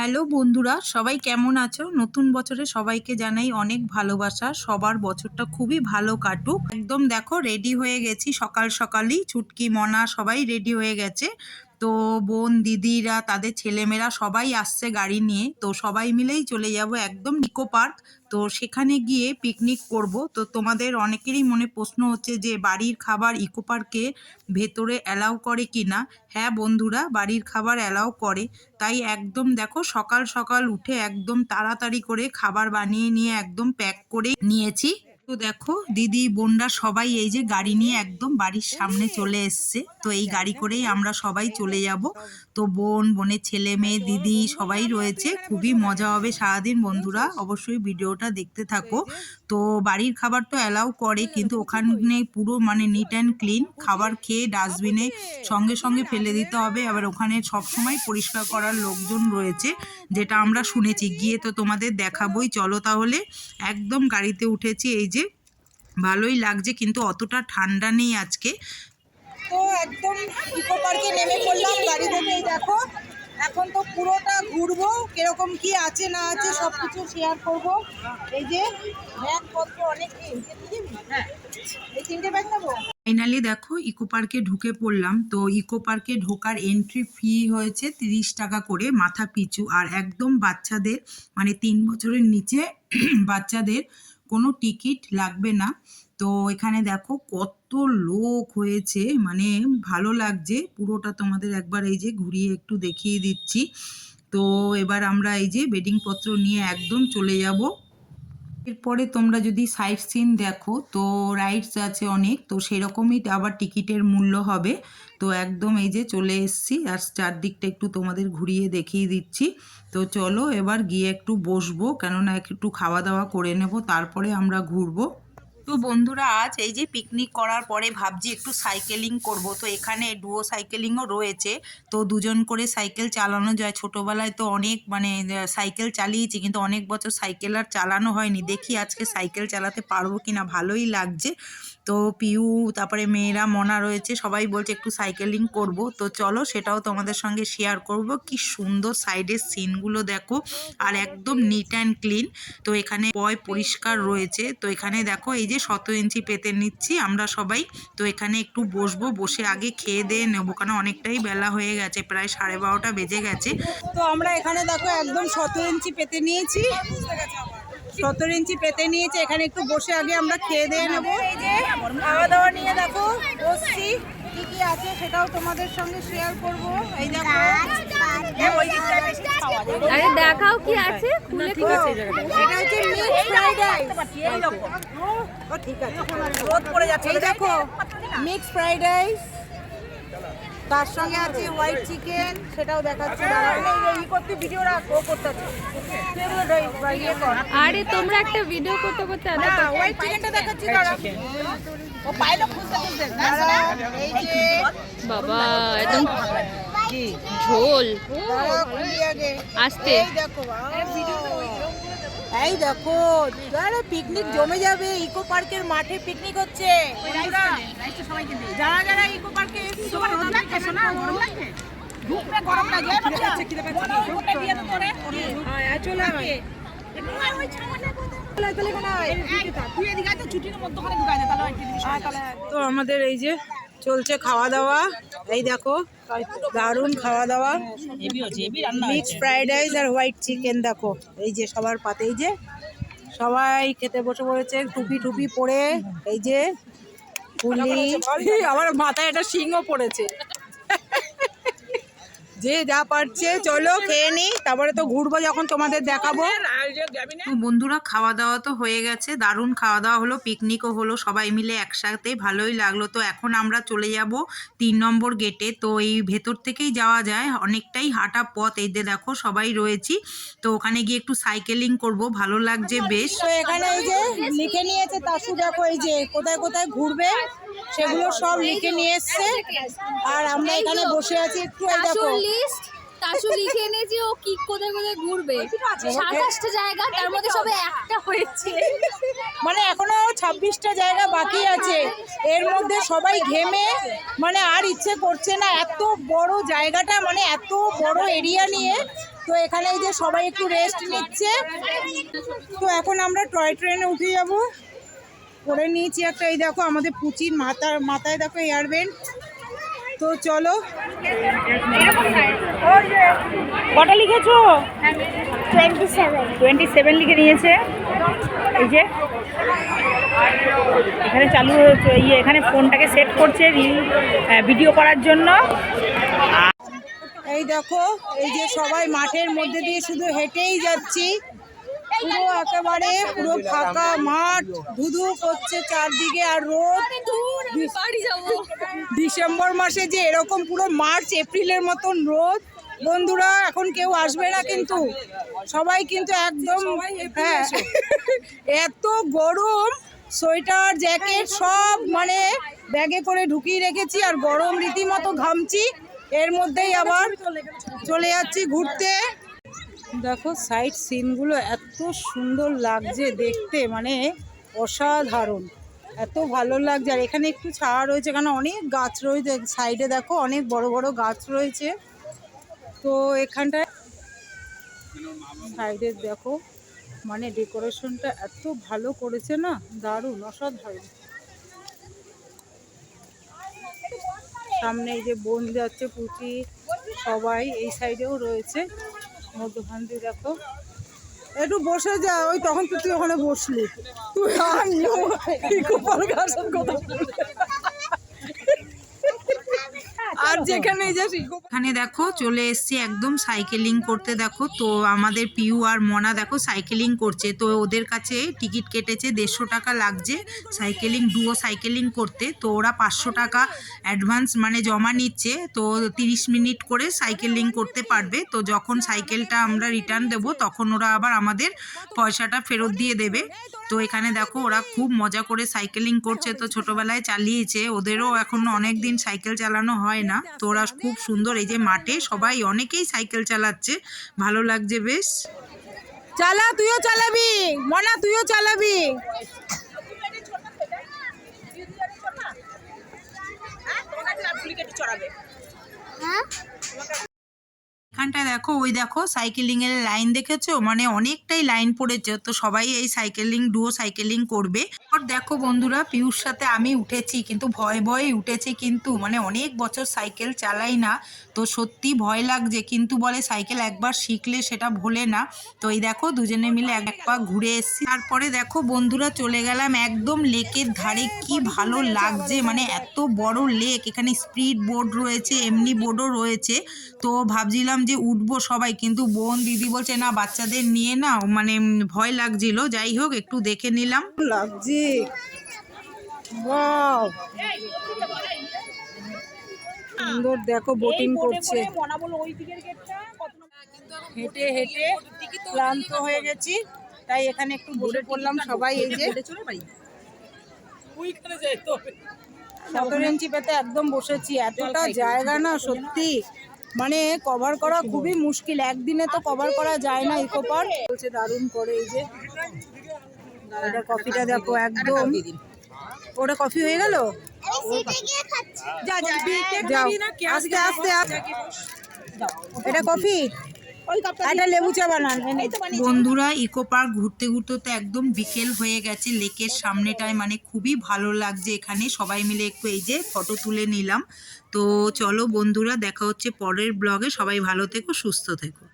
Hello বন্ধুরা, সবাই কেমন আছো? নতুন বছরে সবাইকে জানাই অনেক ভালোবাসা। সবার বছরটা খুবই ভালো কাটুক। একদম দেখো রেডি হয়ে গেছি সকাল সকালই। ছুটকি, মনা সবাই রেডি হয়ে গেছে। তো বোন, দিদিরা, তাদের ছেলেমেয়েরা সবাই আসছে গাড়ি নিয়ে। তো সবাই মিলেই চলে যাব একদম ইকো পার্ক। তো সেখানে গিয়ে পিকনিক করব। তো তোমাদের অনেকেরই মনে প্রশ্ন হচ্ছে যে, বাড়ির খাবার ইকো পার্কে ভেতরে অ্যালাউ করে কি না? হ্যাঁ বন্ধুরা, বাড়ির খাবার অ্যালাউ করে। তাই একদম দেখো, সকাল সকাল উঠে একদম তাড়াতাড়ি করে খাবার বানিয়ে নিয়ে একদম প্যাক করে নিয়েছি। তো দেখো দিদি বোনরা সবাই এই যে গাড়ি নিয়ে একদম বাড়ির সামনে চলে এসছে। তো এই গাড়ি করেই আমরা সবাই চলে যাব। তো বোন, বোনের ছেলে, মেয়ে, দিদি সবাই রয়েছে। খুবই মজা হবে সারাদিন বন্ধুরা। অবশ্যই ভিডিওটা দেখতে থাকো। তো বাড়ির খাবার তো অ্যালাউ করে, কিন্তু ওখানে পুরো মানে নিট অ্যান্ড ক্লিন খাবার খেয়ে ডাস্টবিনে সঙ্গে সঙ্গে ফেলে দিতে হবে। আবার ওখানে সবসময় পরিষ্কার করার লোকজন রয়েছে, যেটা আমরা শুনেছি। গিয়ে তো তোমাদের দেখাবোই। চলো তাহলে একদম গাড়িতে উঠেছি। এই যে ভালোই লাগছে, কিন্তু অতটা ঠান্ডা নেই আজকে। তো একদম ইকো পার্কে নেমে পড়লাম গাড়ি থেকে দেখো। এখন তো পুরোটা ঘুরবো কীরকম কি আছে না আছে সব কিছু শেয়ার করব। এই যে ব্যাগপত্র অনেক হ্যাঁ। এই তিনটে ব্যাগ নেব? ফাইনালি দেখো ইকো পার্কে ঢুকে পড়লাম। তো ইকো পার্কে ঢোকার এন্ট্রি ফি হয়েছে তিরিশ টাকা করে মাথা পিছু। আর একদম বাচ্চাদের মানে তিন বছরের নিচে বাচ্চাদের কোনো টিকিট লাগবে না। তো এখানে দেখো কত লোক হয়েছে মানে ভালো লাগছে। পুরোটা তোমাদের একবার এই যে ঘুরিয়ে একটু দেখিয়ে দিচ্ছি। তো এবার আমরা এই যে বেডিং পত্র নিয়ে একদম চলে যাব। এরপরে তোমরা যদি সাইট সিন দেখো, তো রাইডস আছে অনেক, তো সেরকমই আবার টিকিটের মূল্য হবে। তো একদম এই যে চলে এসছি, আর চারদিকটা একটু তোমাদের ঘুরিয়ে দেখিয়ে দিচ্ছি। তো চলো এবার গিয়ে একটু বসবো, কেননা একটু খাওয়া দাওয়া করে নেব, তারপরে আমরা ঘুরবো। তো বন্ধুরা, আজ এই যে পিকনিক করার পরে ভাবছি একটু সাইকেলিং করব। তো এখানে ডুয়ো সাইকেলিংও রয়েছে। তো দুজন করে সাইকেল চালানো যায়। ছোটোবেলায় তো অনেক মানে সাইকেল চালিয়েছি, কিন্তু অনেক বছর সাইকেল আর চালানো হয়নি। দেখি আজকে সাইকেল চালাতে পারব কি না ভালোই লাগছে। তো পিউ, তারপরে মেয়েরা, মনা রয়েছে, সবাই বলছে একটু সাইকেলিং করব। তো চলো সেটাও তোমাদের সঙ্গে শেয়ার করব। কি সুন্দর সাইডের সিনগুলো দেখো, আর একদম নিট অ্যান্ড ক্লিন তো এখানে পয় পরিষ্কার রয়েছে। তো এখানে দেখো, এই যে শত ইঞ্চি পেতে নিচ্ছি। আমরা সবাই তো এখানে একটু বসবো, বসে আগে খেয়ে দিয়ে নেব, কারণ অনেকটাই বেলা হয়ে গেছে, প্রায় সাড়ে বারোটা বেজে গেছে। তো আমরা এখানে দেখো একদম সতেরো ইঞ্চি পেতে নিয়েছি। সতেরো ইঞ্চি পেতে নিয়েছি, এখানে একটু বসে আগে আমরা খেয়ে দিয়ে নেব। খাওয়া দাওয়া নিয়ে দেখো, বসছি। কি কি আছে সেটাও তোমাদের সঙ্গে শেয়ার করব। এই দেখো। আরে দেখাও কি আছে খুলে ঠিক আছে এটা হচ্ছে মিক্স ফ্রাইড রাইস ও ঠিক আছে। রোদ পড়ে যাচ্ছে। এই দেখো মিক্স ফ্রাইড রাইস তার সঙ্গে আছে হোয়াইট চিকেন সেটাও দেখাচ্ছি। এই করতে ভিডিও রাখ ও করতে আরে তোমরা একটা ভিডিও করতে করতে না হোয়াইট চিকেনটা দেখাচ্ছি দাঁড়াও। ও পাইলো খুঁজতে খুঁজতে। এই যে। বাবা একদম ঝোল। আস্তে। এই দেখো এই পিকনিক জমে যাবে ইকো পার্কের মাঠে পিকনিক হচ্ছে। যারা যারা ইকো পার্কে এসছো রোদ লাগতেছে না গরম লাগছে। ধুপে গরম লাগে বাচ্চা বলো ওটা দিয়ে তো করে হ্যাঁ আয়। চলে আয় ওই ছামানে তো আমাদের এই যে চলছে খাওয়া দাওয়া এই দেখো দারুণ খাওয়া দাওয়া মিক্স ফ্রাইড রাইস আর হোয়াইট চিকেন দেখো। এই যে সবার পাতে এই যে সবাই খেতে বসে পড়েছে টুপি টুপি পরে এই যে পুলি আমার মাথায় একটা সিংহ পড়েছে। যে যা পারছে চলো খেয়ে নি তারপরে তো ঘুরবো যখন তোমাদের দেখাবো। তো বন্ধুরা খাওয়া দাওয়া তো হয়ে গেছে। দারুণ খাওয়া দাওয়া হলো পিকনিকও হলো সবাই মিলে একসাথে ভালোই লাগল। তো এখন আমরা চলে যাব তিন নম্বর গেটে তো এই ভেতর থেকেই যাওয়া যায় অনেকটাই হাঁটা পথ। এই যে দেখো সবাই রয়েছি। তো ওখানে গিয়ে একটু সাইকেলিং করব ভালো লাগছে বেশ। তো এখানে এই যে লিখে নিয়েছে তাসু দেখো এই যে কোথায় কোথায় ঘুরবে সেগুলো সব লিখে নিয়ে এসছে। আর আমরা এখানে বসে আছি একটু এই দেখো। লিস্ট তাসু লিখে এনেছি ও কি কোথায় কোথায় ঘুরবে? সাতাশটা জায়গা তার মধ্যে সবে একটা হয়েছে। মানে এখনও ছাব্বিশটা জায়গা বাকি আছে। এর মধ্যে সবাই ঘেমে মানে আর ইচ্ছে করছে না এত বড় জায়গাটা মানে এত বড় এরিয়া নিয়ে। তো এখানে যে সবাই একটু রেস্ট নিচ্ছে। তো এখন আমরা টয় ট্রেনে উঠে যাব। করে নিয়েছি একটা এই দেখো আমাদের পুচির মাথার মাথায় দেখো এয়ারব্যান্ড তো চলো। কটা লিখেছো? টোয়েন্টি সেভেন টোয়েন্টি সেভেন লিখে নিয়েছে। এই যে। এখানে চালু হয়েছে ইয়ে এখানে ফোনটাকে সেট করছে রিল ভিডিও করার জন্য। এই দেখো এই যে সবাই মাঠের মধ্যে দিয়ে শুধু হেঁটেই যাচ্ছি। পুরো একেবারে পুরো ফাঁকা মাঠ ধুধু করছে চারদিকে আর রোদ। ডিসেম্বর মাসে যে এরকম পুরো মার্চ এপ্রিলের মতন রোদ বন্ধুরা এখন কেউ আসবে না কিন্তু। সবাই কিন্তু একদম হ্যাঁ এত গরম সোয়েটার জ্যাকেট সব মানে ব্যাগে করে ঢুকিয়ে রেখেছি আর গরম রীতিমতো ঘামছি। এর মধ্যেই আবার চলে যাচ্ছি ঘুরতে। দেখো সাইড সিনগুলো এত সুন্দর লাগছে দেখতে মানে অসাধারণ। এত ভালো লাগছে। আর এখানে একটু ছাড়া রয়েছে কারণ অনেক গাছ রয়েছে সাইডে দেখো, অনেক বড় বড় গাছ রয়েছে। তো এখানটায় সাইডে দেখো মানে ডেকোরেশনটা এত ভালো করেছে না? দারুণ, অসাধারণ। সামনে এই যে বোন যাচ্ছে পুচি সবাই এই সাইডেও রয়েছে। মধ্যখান দিয়ে দেখো একটু বসে যা, ওই তখন তুই ওখানে বসলি তুই আর ইকো পার্ক কথা। আর যেখানে যাস এখানে দেখো, চলে এসছি একদম সাইকেলিং করতে, দেখো। তো আমাদের পিউ আর মনা, দেখো সাইকেলিং করছে। তো ওদের কাছে টিকিট কেটেছে, দেড়শো টাকা লাগছে সাইকেলিং ডুও সাইকেলিং করতে। তো ওরা পাঁচশো টাকা অ্যাডভান্স মানে জমা নিচ্ছে। তো তিরিশ মিনিট করে সাইকেলিং করতে পারবে। তো যখন সাইকেলটা আমরা রিটার্ন দেব, তখন ওরা আবার আমাদের পয়সাটা ফেরত দিয়ে দেবে। তো এখানে দেখো ওরা খুব মজা করে সাইকেলিং করছে তো ছোটবেলায় চালিয়েছে ওদেরও এখন অনেক দিন সাইকেল চালানো হয় না। তো ওরা খুব সুন্দর এই যে মাঠে সবাই অনেকেই সাইকেল চালাচ্ছে ভালো লাগছে বেশ। চালা তুইও চালাবি মনা তুইও চালাবি। হ্যাঁ? দেখো, ওই দেখো সাইকেলিং এর লাইন দেখেছ? মানে অনেকটাই লাইন পড়েছে। তো সবাই এই সাইকেলিং ডুও সাইকেলিং করবে। আর দেখো বন্ধুরা পিউর সাথে আমি উঠেছি, কিন্তু ভয় ভয়ে উঠেছি কিন্তু। মানে অনেক বছর সাইকেল চালাই না। তো সত্যি ভয় লাগছে, কিন্তু বলে সাইকেল একবার শিখলে সেটা ভোলে না। তো এই দেখো, দুজনে মিলে এক পা ঘুরে এসেছি। তারপরে দেখো বন্ধুরা, চলে গেলাম একদম লেকের ধারে। কি ভালো লাগছে! মানে এত বড় লেক এখানে স্পিড বোর্ড রয়েছে, এমনি বোর্ডও রয়েছে। তো ভাবছিলাম যে উঠবো সবাই। কিন্তু বোন দিদি বলছে না বাচ্চাদের নিয়ে না মানে ভয় লাগছিল। যাই হোক একটু দেখে নিলাম। লাগছে। ওয়াও। সুন্দর দেখো বোটিং করছে। হেঁটে হেঁটে ক্লান্ত হয়ে গেছি। তাই এখানে একটু বসে পড়লাম সবাই এই যে। সতেরো ইঞ্চি পেতে একদম বসেছি। এতটা জায়গা না সত্যি। মানে কভার করা খুবই মুশকিল। একদিনে তো কভার করা যায় না ইকো পার্ক বলছে দারুণ করে এই যে। এটা কফিটা দেখো একদম। ওটা কফি হয়ে গেল? যা আস্তে আস্তে আস্তে। এটা কফি একটা লেবু চা বানান বন্ধুরা ইকো পার্ক ঘুরতে ঘুরতে তো একদম বিকেল হয়ে গেছে লেকের সামনেটায় মানে খুবই ভালো লাগছে এখানে। সবাই মিলে একটু এই যে ফটো তুলে নিলাম। তো চলো বন্ধুরা দেখা হচ্ছে পরের ব্লগে। সবাই ভালো থেকো সুস্থ থেকো।